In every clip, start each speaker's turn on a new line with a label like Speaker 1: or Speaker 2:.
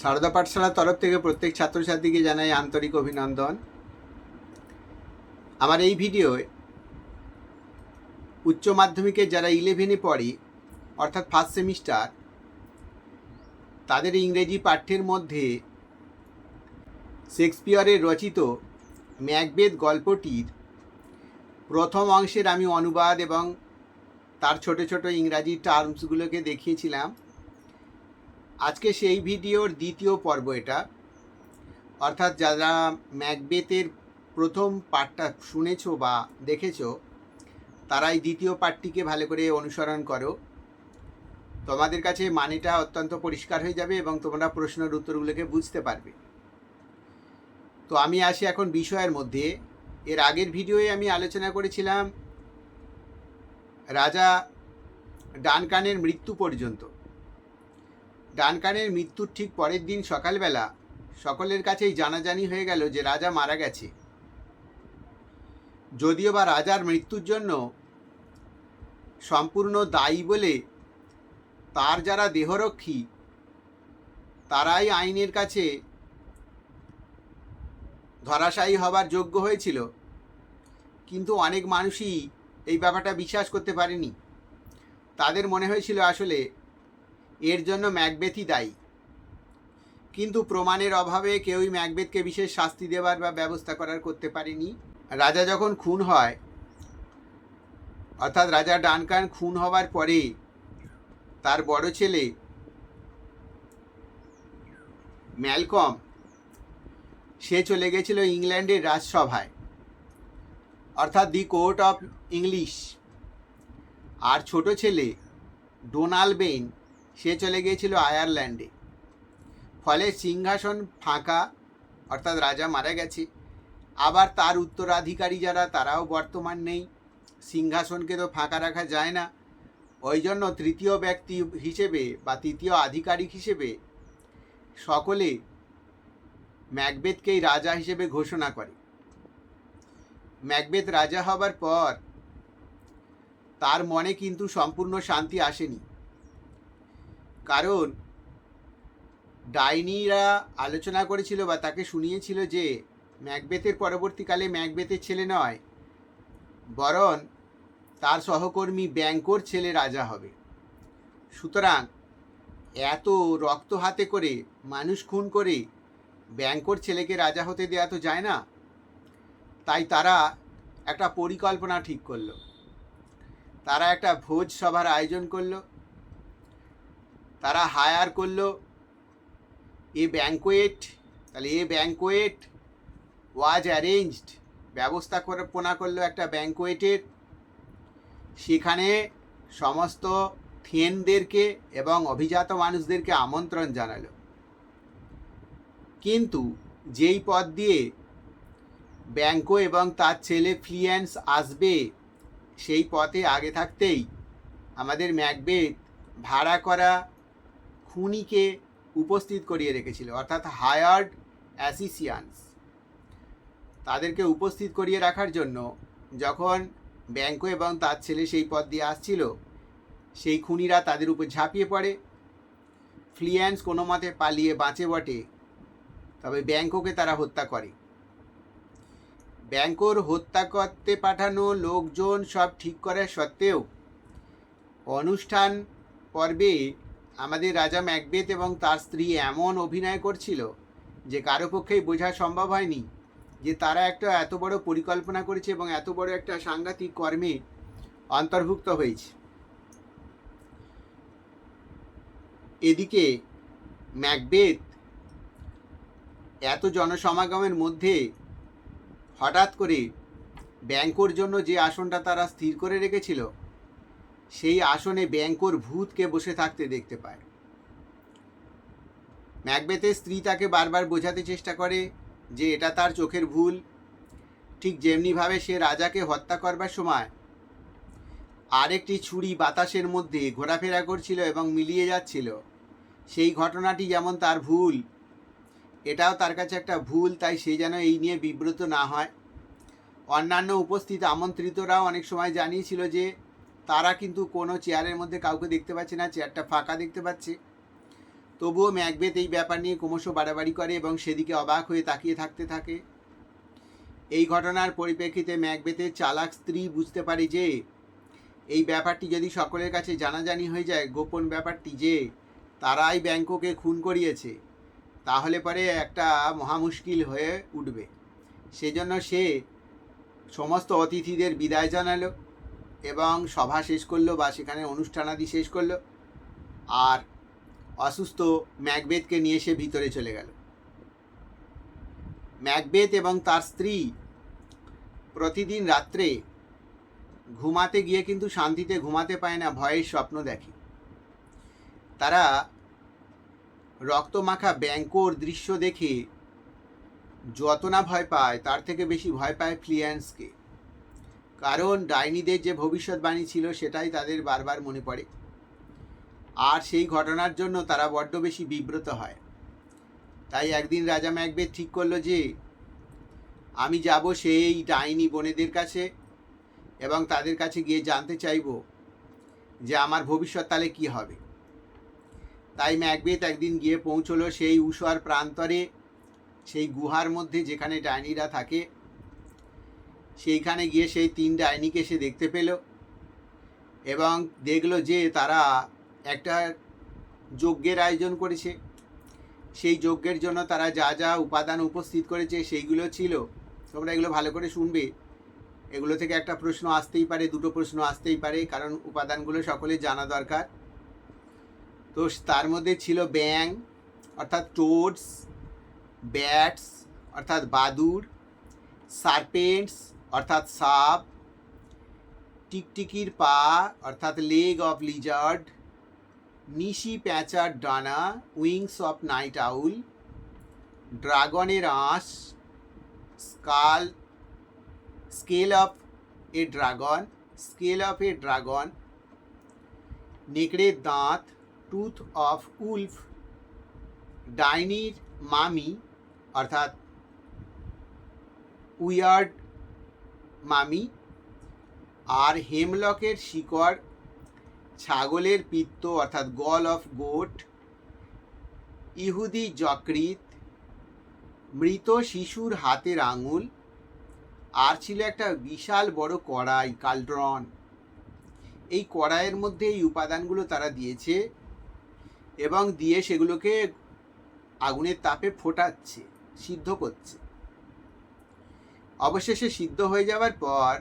Speaker 1: সারদা পাঠশালার তরফ থেকে প্রত্যেক ছাত্রছাত্রীকে জানাই আন্তরিক অভিনন্দন। আমার এই ভিডিওয় উচ্চ মাধ্যমিকে যারা ইলেভেনে পড়ে, অর্থাৎ ফার্স্ট সেমিস্টার তাদের ইংরেজি পাঠ্যের মধ্যে শেক্সপিয়রের রচিত ম্যাকবেদ গল্পটির প্রথম অংশের আমি অনুবাদ এবং তার ছোট ছোট ইংরাজি টার্মসগুলোকে দেখিয়েছিলাম। আজকে সেই ভিডিওর দ্বিতীয় পর্ব এটা। অর্থাৎ যারা ম্যাকবেতের প্রথম পাঠটা শুনেছো বা দেখেছ তারা এই দ্বিতীয় পাঠটিকে ভালো করে অনুসরণ করো। তোমাদের কাছে মানেটা অত্যন্ত পরিষ্কার হয়ে যাবে এবং তোমরা প্রশ্নের উত্তরগুলোকে বুঝতে পারবে। তো আমি আসি এখন বিষয়ের মধ্যে। এর আগের ভিডিওয়ে আমি আলোচনা করেছিলাম রাজা ডানকানের মৃত্যু পর্যন্ত। ডানকানের মৃত্যুর ঠিক পরের দিন সকালবেলা সকলের কাছেই জানাজানি হয়ে গেল যে রাজা মারা গেছে। যদিও বা রাজার মৃত্যুর জন্য সম্পূর্ণ দায়ী বলে তার যারা দেহরক্ষী, তারাই আইনের কাছে ধরাশায়ী হবার যোগ্য হয়েছিল। কিন্তু অনেক মানুষই এই ব্যাপারটা বিশ্বাস করতে পারেনি। তাদের মনে হয়েছিল আসলে এর জন্য ম্যাকবেথই দায়ী। কিন্তু প্রমাণের অভাবে কেউই ম্যাকবেথকে বিশেষ শাস্তি দেবার বা ব্যবস্থা করার করতে পারেনি। রাজা যখন খুন হয়, অর্থাৎ রাজা ডানকান খুন হওয়ার পরে তার বড় ছেলে ম্যালকম, সে চলে গেছিল ইংল্যান্ডের রাজসভায়, অর্থাৎ দি কোর্ট অফ ইংলিশ। আর ছোট ছেলে ডোনাল্ড বেইন সে চলে গিয়েছিল আয়ারল্যান্ডে। ফলে সিংহাসন ফাঁকা, অর্থাৎ রাজা মারা গেছে। আবার তার উত্তরাধিকারী যারা, তারাও বর্তমান নেই। সিংহাসনকে তো ফাঁকা রাখা যায় না। ওই জন্য তৃতীয় ব্যক্তি হিসেবে বা তৃতীয় আধিকারিক হিসেবে সকলে ম্যাকবেথকেই রাজা হিসেবে ঘোষণা করে। ম্যাকবেথ রাজা হবার পর তার মনে কিন্তু সম্পূর্ণ শান্তি আসেনি। কারণ ডাইনিরা আলোচনা করেছিল বা তাকে শুনিয়েছিল যে ম্যাকবেথের পরবর্তীকালে ম্যাকবেথের ছেলে নয়, বরং তার সহকর্মী ব্যাঙ্কোর ছেলে রাজা হবে। সুতরাং এত রক্ত হাতে করে মানুষ খুন করে ব্যাঙ্কোর ছেলেকে রাজা হতে দেওয়া তো যায় না। তাই তারা একটা পরিকল্পনা ঠিক করল। তারা একটা ভোজ সভার আয়োজন করল। তারা হায়ার করল এ ব্যাঙ্কোয়েট তাহলে এ ব্যাঙ্কোয়েট ওয়াজ অ্যারেঞ্জড ব্যবস্থা করে পোনা করল একটা ব্যাঙ্কোয়েটের সেখানে সমস্ত থেনদেরকে এবং অভিজাত মানুষদেরকে আমন্ত্রণ জানালো। কিন্তু যেই পথ দিয়ে ব্যাঙ্কো এবং তার ছেলে ফ্লিয়ান্স আসবে, সেই পথে আগে থাকতেই আমাদের ম্যাকবেথ ভাড়া করা খুনিকে উপস্থিত করিয়ে রেখেছিল, অর্থাৎ হায়ার্ড অ্যাসিসিয়ান্স। তাদেরকে উপস্থিত করিয়ে রাখার জন্য যখন ব্যাঙ্কো এবং তার ছেলে সেই পথ দিয়ে আসছিল, সেই খুনিরা তাদের উপর ঝাঁপিয়ে পড়ে। ফ্লিয়ান্স কোনো মতে পালিয়ে বাঁচে বটে, তবে ব্যাঙ্কোকে তারা হত্যা করে। ব্যাঙ্কোর হত্যা করতে পাঠানো লোকজন সব ঠিক করার সত্ত্বেও অনুষ্ঠান পর্বে আমাদের রাজা ম্যাকবেথ এবং তার স্ত্রী এমন অভিনয় করছিল যে কারও পক্ষেই বোঝা সম্ভব হয়নি যে তারা একটা এত বড় পরিকল্পনা করেছে এবং এত বড় একটা সাংঘাতিক কর্মে অন্তর্ভুক্ত হয়েছে। এদিকে ম্যাকবেথ এত জনসমাগমের মধ্যে হঠাৎ করে ব্যাঙ্কোর জন্য যে আসনটা তারা স্থির করে রেখেছিল সেই আসনে ব্যাঙ্কোর ভূতকে বসে থাকতে দেখতে পায়। ম্যাকবেথের স্ত্রী তাকে বারবার বোঝাতে চেষ্টা করে যে এটা তার চোখের ভুল। ঠিক যেমনিভাবে সে রাজাকে হত্যা করবার সময় আরেকটি ছুরি বাতাসের মধ্যে ঘোরাফেরা করছিল এবং মিলিয়ে যাচ্ছিল। সেই ঘটনাটি যেমন তার ভুল, এটাও তার কাছে একটা ভুল, তাই সে যেন এই নিয়ে বিব্রত না হয়। অন্যান্য উপস্থিত আমন্ত্রিতরাও অনেক সময় জানিয়েছিল যে তারা কিন্তু কোনো চেয়ারের মধ্যে কাউকে দেখতে পাচ্ছে না, চেয়ারটা ফাঁকা দেখতে পাচ্ছে। তবুও ম্যাকবেথ এই ব্যাপার নিয়ে ক্রমশ বাড়াবাড়ি করে এবং সেদিকে অবাক হয়ে তাকিয়ে থাকতে থাকে। এই ঘটনার পরিপ্রেক্ষিতে ম্যাকবেথের চালাক স্ত্রী বুঝতে পারে যে, এই ব্যাপারটি যদি সকলের কাছে জানাজানি হয়ে যায়, গোপন ব্যাপারটি যে, তারাই ব্যাংককে খুন করিয়েছে, তাহলে পরে একটা মহা মুশকিল হয়ে উঠবে। সেজন্য সে সমস্ত অতিথিদের বিদায় জানালো। এবং সভা শেষ করল বা সেখানে অনুষ্ঠানাদি শেষ করল। আর অসুস্থ ম্যাকবেথকে নিয়ে সে ভিতরে চলে গেল। ম্যাকবেথ এবং তার স্ত্রী প্রতিদিন রাত্রে ঘুমাতে গিয়ে কিন্তু শান্তিতে ঘুমাতে পায় না, ভয়ের স্বপ্ন দেখে। তারা রক্তমাখা ব্যাঙ্কোর দৃশ্য দেখে যত না ভয় পায়, তার থেকে বেশি ভয় পায় ফ্লিয়ান্সকে। কারণ ডাইনিদের যে ভবিষ্যৎবাণী ছিল সেটাই তাদের বারবার মনে পড়ে। আর সেই ঘটনার জন্য তারা বড্ড বেশি বিব্রত হয়। তাই একদিন রাজা ম্যাকবেথ ঠিক করল যে, আমি যাব সেই ডাইনি বোনেদের কাছে এবং তাদের কাছে গিয়ে জানতে চাইব যে আমার ভবিষ্যৎ তাহলে কী হবে। তাই ম্যাকবেথ একদিন গিয়ে পৌঁছলো সেই উষার প্রান্তরে, সেই গুহার মধ্যে যেখানে ডাইনিরা থাকে। সেইখানে গিয়ে সেই তিন ডাইনিকে সে দেখতে পেল এবং দেখল যে তারা একটা যজ্ঞের আয়োজন করেছে। সেই যজ্ঞের জন্য তারা যা যা উপাদান উপস্থিত করেছে সেইগুলো ছিল। তোমরা এগুলো ভালো করে শুনবে। এগুলো থেকে একটা প্রশ্ন আসতেই পারে, দুটো প্রশ্ন আসতেই পারে, কারণ উপাদানগুলো সকলে জানা দরকার। তো তার মধ্যে ছিল ব্যাং, অর্থাৎ টোডস, ব্যাটস, অর্থাৎ বাদুর সার্পেন্টস অর্থাৎ সাপ, টিকটিকির পা, অর্থাৎ লেগ অফ লিজার্ড নিশি প্যাঁচার ডানা উইংস অফ নাইট আউল ড্রাগনের আঁশ skull scale of a dragon scale of a dragon নেকড়ের দাঁত টুথ অফ উলফ ডাইনির মামি, অর্থাৎ উইয়ার্ড মামি আর হেমলকের শিকড়, ছাগলের পিত্ত, অর্থাৎ গল অফ গোট, ইহুদি যকৃত মৃত শিশুর হাতের আঙুল, আর ছিল একটা বিশাল বড় কড়াই, কালড্রন। এই কড়াইয়ের মধ্যে এই উপাদানগুলো তারা দিয়েছে এবং দিয়ে সেগুলোকে আগুনের তাপে ফোটাচ্ছে, সিদ্ধ করছে। অবশেষে সিদ্ধ হয়ে যাওয়ার পর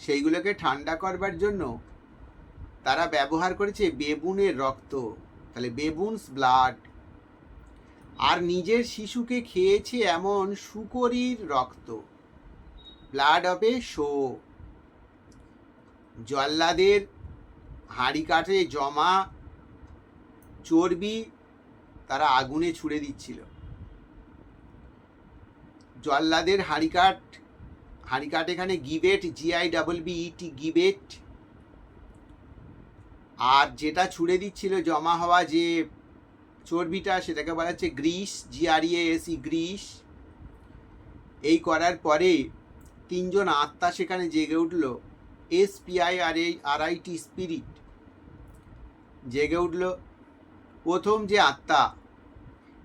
Speaker 1: সেইগুলোকে ঠান্ডা করবার জন্য তারা ব্যবহার করেছে বেবুনের রক্ত, তাহলে বেবুনস ব্লাড। আর নিজের শিশুকে খেয়েছে এমন শুকরির রক্ত, ব্লাড অফ এ শো। জল্লাদের হাঁড়ি কাঠে জমা চর্বি তারা আগুনে ছুড়ে দিচ্ছিল। জল্লাদের হাঁড়িকাঠ হাঁড়িকাঠ এখানে gibbet GI double B ET gibbet আর যেটা ছুড়ে দিচ্ছিল জমা হওয়া যে চর্বিটা সেটাকে বলা হচ্ছে গ্রিস জিআরইএসি গ্রিস। এই করার পরে তিনজন আত্মা সেখানে জেগে উঠল এসপিআই আর এই আরআইটি স্পিরিট জেগে উঠল। প্রথম যে আত্মা,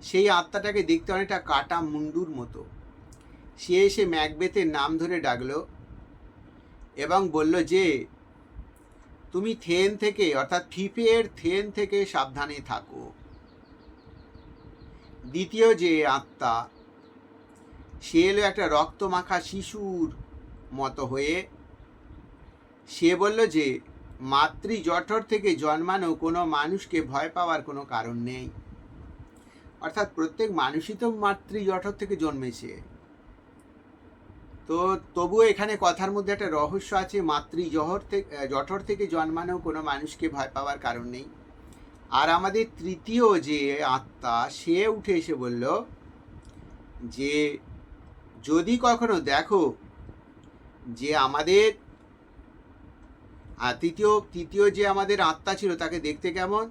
Speaker 1: সেই আত্মাটাকে দেখতে অনেকটা কাটা মুন্ডুর মতো। সে এসে ম্যাকবেথের নাম ধরে ডাকলো এবং বলল যে, তুমি থেন থেকে, অর্থাৎ ফিফের থেন থেকে সাবধানে থাকো। দ্বিতীয় যে আত্মা, সে এলো একটা রক্তমাখা শিশুর মতো হয়ে। সে বলল যে, মাতৃ জঠর থেকে জন্মানো কোনো মানুষকে ভয় পাওয়ার কোনো কারণ নেই। অর্থাৎ প্রত্যেক মানুষই তো মাতৃ জঠর থেকে জন্মেছে। তো তবুও এখানে কথার মধ্যে একটা রহস্য আছে, মাতৃ জহর থেকে জঠর থেকে জন্মানো কোনো মানুষকে ভয় পাওয়ার কারণ নেই। আর আমাদের তৃতীয় যে আত্মা, সে উঠে এসে বলল যে, যদি কখনো দেখো যে আমাদের, আর তৃতীয় তৃতীয় যে আমাদের আত্মা ছিল তাকে দেখতে কেমন?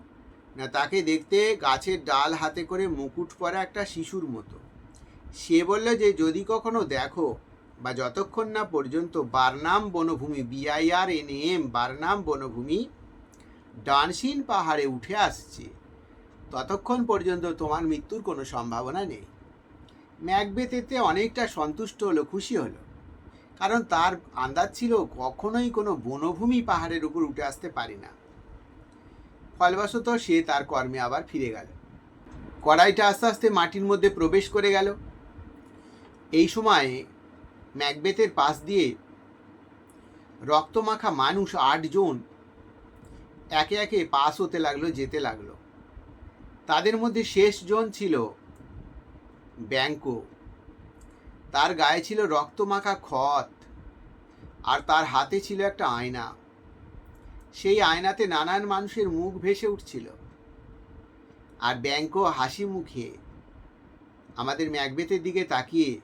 Speaker 1: না, তাকে দেখতে গাছের ডাল হাতে করে মুকুট পরা একটা শিশুর মতো। সে বলল যে, যদি কখনো দেখো বা যতক্ষণ না পর্যন্ত বারনাম বনভূমি বিআইআর এন এম বারনাম বনভূমি ডানসিন পাহাড়ে উঠে আসছে, ততক্ষণ পর্যন্ত তোমার মৃত্যুর কোনো সম্ভাবনা নেই। ম্যাকবেথ এতে অনেকটা সন্তুষ্ট হলো, খুশি হলো, কারণ তার আন্দাজ ছিল কখনোই কোনো বনভূমি পাহাড়ের উপর উঠে আসতে পারি না। ফলবশত সে তার কর্মে আবার ফিরে গেল। কড়াইটা আস্তে আস্তে মাটির মধ্যে প্রবেশ করে গেল। এই সময়ে ম্যাকবেথের পাশ দিয়ে রক্তমাখা মানুষ আটজন একে একে পাস হতে লাগল, যেতে লাগল। তাদের মধ্যে শেষ জন ছিল ব্যাঙ্কো তার গায়ে ছিল রক্তমাখা খত আর তার হাতে ছিল একটা আয়না। সেই আয়নাতে নানান মানুষের মুখ ভেসে উঠছিল। আর ব্যাঙ্কো হাসি মুখে আমাদের ম্যাকবেথের দিকে তাকিয়ে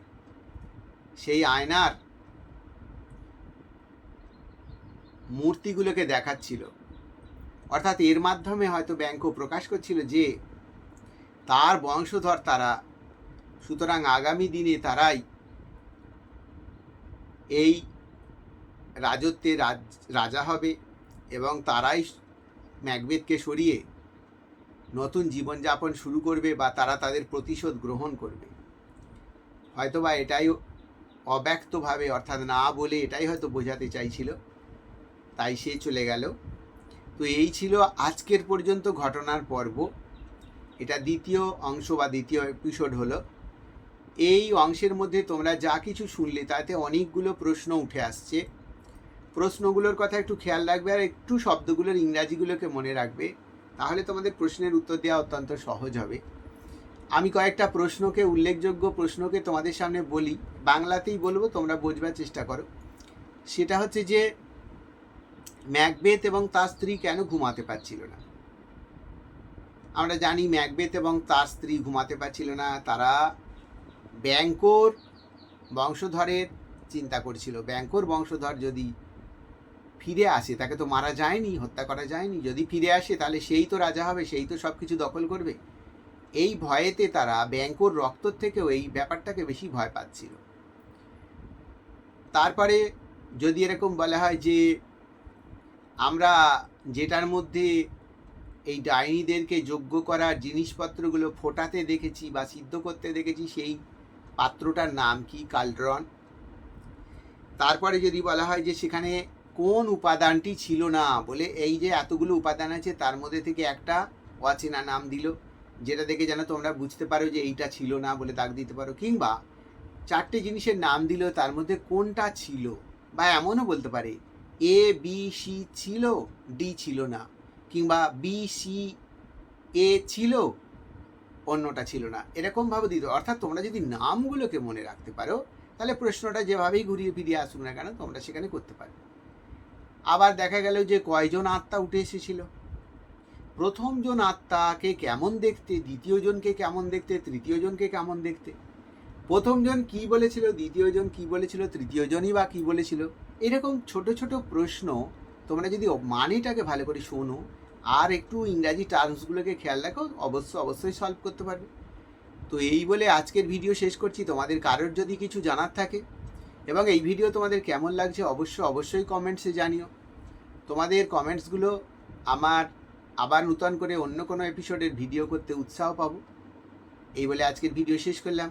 Speaker 1: সেই আয়নার মূর্তিগুলোকে দেখাচ্ছিল। অর্থাৎ এর মাধ্যমে হয়তো ব্যাঙ্কো প্রকাশ করছিল যে, তার বংশধর তারা, সুতরাং আগামী দিনে তারাই এই রাজত্বে রাজ হবে এবং তারাই ম্যাকবেথকে সরিয়ে নতুন জীবনযাপন শুরু করবে বা তারা তাদের প্রতিশোধ গ্রহণ করবে। হয়তোবা এটাই অব্যক্তভাবে, অর্থাৎ না বলে এটাই হয়তো বোঝাতে চাইছিল। তাই সে চলে গেল। তো এই ছিল আজকের পর্যন্ত ঘটনার পর্ব। এটা দ্বিতীয় অংশ বা দ্বিতীয় এপিসোড হলো। এই অংশের মধ্যে তোমরা যা কিছু শুনলে, তাতে অনেকগুলো প্রশ্ন উঠে আসছে। প্রশ্নগুলোর কথা একটু খেয়াল রাখবে আর একটু শব্দগুলোর ইংরাজিগুলোকে মনে রাখবে। তাহলে তোমাদের প্রশ্নের উত্তর দেওয়া অত্যন্ত সহজ হবে। আমি কয়েকটা প্রশ্নকে, উল্লেখযোগ্য প্রশ্নকে তোমাদের সামনে বলি। বাংলাতেই বলব, তোমরা বোঝবার চেষ্টা করো। সেটা হচ্ছে যে, ম্যাকবেথ এবং তার স্ত্রী কেন ঘুমাতে পারছিল না? আমরা জানি ম্যাকবেথ এবং তার স্ত্রী ঘুমাতে পারছিল না, তারা ব্যাঙ্কোর বংশধরের চিন্তা করছিল। ব্যাঙ্কোর বংশধর যদি ফিরে আসে, তাকে তো মারা যায়নি, হত্যা করা যায়নি। যদি ফিরে আসে, তাহলে সেই তো রাজা হবে, সেই তো সব কিছু দখল করবে। এই ভয়েতে তারা ব্যাঙ্কোর রক্তর থেকেও এই ব্যাপারটাকে বেশি ভয় পাচ্ছিল। তারপরে যদি এরকম বলা হয় যে আমরা যেটার মধ্যে এই ডাইনিদেরকে যোগ্য করার জিনিসপত্রগুলো ফোটাতে দেখেছি বা সিদ্ধ করতে দেখেছি, সেই পাত্রটার নাম কি? কালড্রন। তারপরে যদি বলা হয় যে সেখানে কোন উপাদানটি ছিল না বলে, এই যে এতগুলো উপাদান আছে, তার মধ্যে থেকে একটা অচেনা নাম দিল, যেটা দেখে যেন তোমরা বুঝতে পারো যে এইটা ছিল না বলে দাগ দিতে পারো, কিংবা চারটে জিনিসের নাম দিল তার মধ্যে কোনটা ছিল? বা এমনও বলতে পারে এ বি সি ছিল ডি ছিল না, কিংবা বি সি এ ছিল, অন্যটা ছিল না। এরকমভাবে দিত অর্থাৎ তোমরা যদি নামগুলোকে মনে রাখতে পারো, তাহলে প্রশ্নটা যেভাবেই ঘুরিয়ে ফিরিয়ে আসুক না কেন, তোমরা সেখানে করতে পারো আবার দেখা গেল যে কয়জন আত্মা উঠে এসেছিল? প্রথম জন আত্মাকে কেমন দেখতে দ্বিতীয় জনকে কেমন দেখতে তৃতীয় জনকে কেমন দেখতে? প্রথম জন কি বলেছিল দ্বিতীয় জন কি বলেছিল তৃতীয় জনই বা কি বলেছিল? এরকম ছোট ছোট প্রশ্ন তোমরা যদি মানেটাকে ভালো করে শোনো আর একটু ইংরাজি টার্মসগুলোকে খেয়াল রাখো, অবশ্য অবশ্যই সলভ করতে পারবে। তো এই বলে আজকের ভিডিও শেষ করছি। তোমাদের কারোর যদি কিছু জানার থাকে এবং এই ভিডিও তোমাদের কেমন লাগছে অবশ্য অবশ্যই কমেন্টসে জানিও। তোমাদের কমেন্টসগুলো আমার আবার নূতন করে অন্য কোনো এপিসোডের ভিডিও করতে উৎসাহ পাবো। এই বলে আজকের ভিডিও শেষ করলাম।